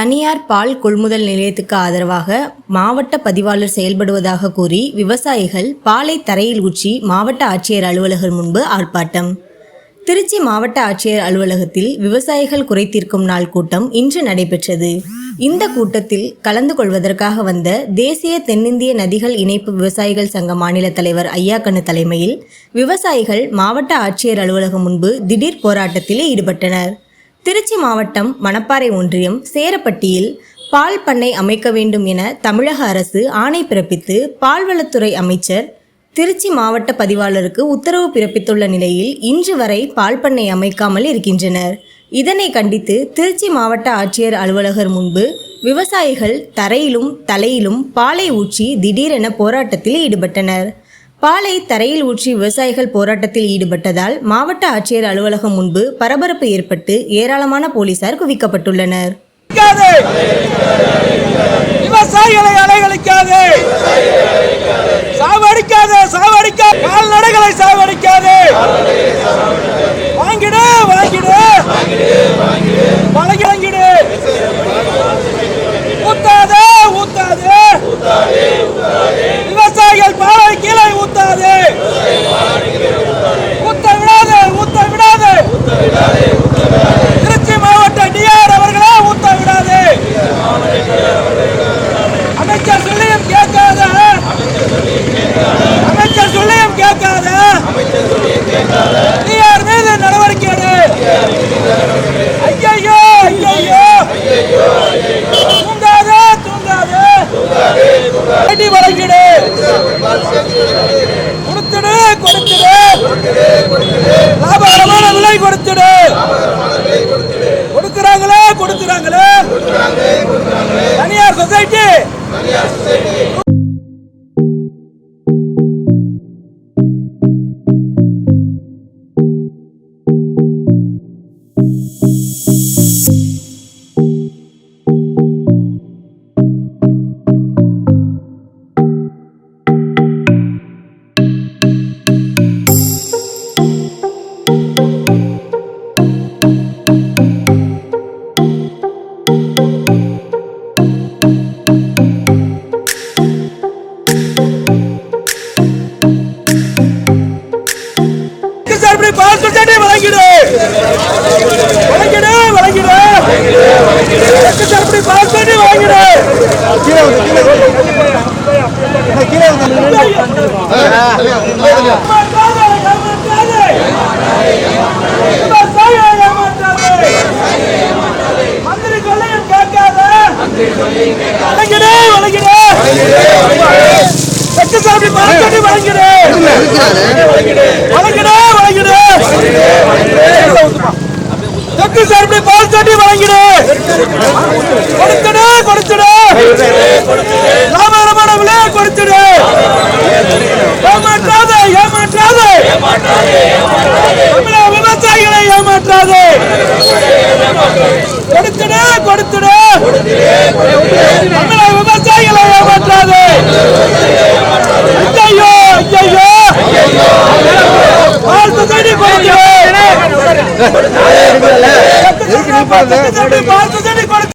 தனியார் பால் கொள்முதல் நிலையத்துக்கு ஆதரவாக மாவட்ட பதிவாளர் செயல்படுவதாக கூறி விவசாயிகள் பாலை தரையில் ஊற்றி மாவட்ட ஆட்சியர் அலுவலகம் முன்பு ஆர்ப்பாட்டம். திருச்சி மாவட்ட ஆட்சியர் அலுவலகத்தில் விவசாயிகள் குறை தீர்க்கும் நாள் கூட்டம் இன்று நடைபெற்றது. இந்த கூட்டத்தில் கலந்து கொள்வதற்காக வந்த தேசிய தென்னிந்திய நதிகள் இணைப்பு விவசாயிகள் சங்க மாநில தலைவர் ஐயாக்கண்ணு தலைமையில் விவசாயிகள் மாவட்ட ஆட்சியர் அலுவலகம் முன்பு திடீர் போராட்டத்தில் ஈடுபட்டனர். திருச்சி மாவட்டம் மணப்பாறை ஒன்றியம் சேரப்பட்டியில் பால் பண்ணை அமைக்க வேண்டும் என தமிழக அரசு ஆணை பிறப்பித்து பால்வளத்துறை அமைச்சர் திருச்சி மாவட்ட பதிவாளருக்கு உத்தரவு பிறப்பித்துள்ள நிலையில் இன்று வரை பால் பண்ணை அமைக்காமல் இருக்கின்றனர். இதனை கண்டித்து திருச்சி மாவட்ட ஆட்சியர் அலுவலகர் முன்பு விவசாயிகள் தரையிலும் தலையிலும் பாலை ஊற்றி திடீரென போராட்டத்தில் ஈடுபட்டனர். பாலை தரையில் ஊற்றி விவசாயிகள் போராட்டத்தில் ஈடுபட்டதால் மாவட்ட ஆட்சியர் அலுவலகம் முன்பு பரபரப்பு ஏற்பட்டு ஏராளமான போலீசார் குவிக்கப்பட்டுள்ளனர். விவசாயிகளை அலைகளிக்காதே லாபகரமான விலை கொடுத்துடு. கொடுக்குறாங்களே கொடுக்குறாங்களே. தனியார் சொசைட்டி. செக்கு சாப்பிட்டு பால் சொசைட்டி வழங்கிடு. வழங்கிடு, வழங்கிடு. வழங்கிடு. கொடுத்துடு, கொடுத்துடு. ਭਾਰਤ ਦੇ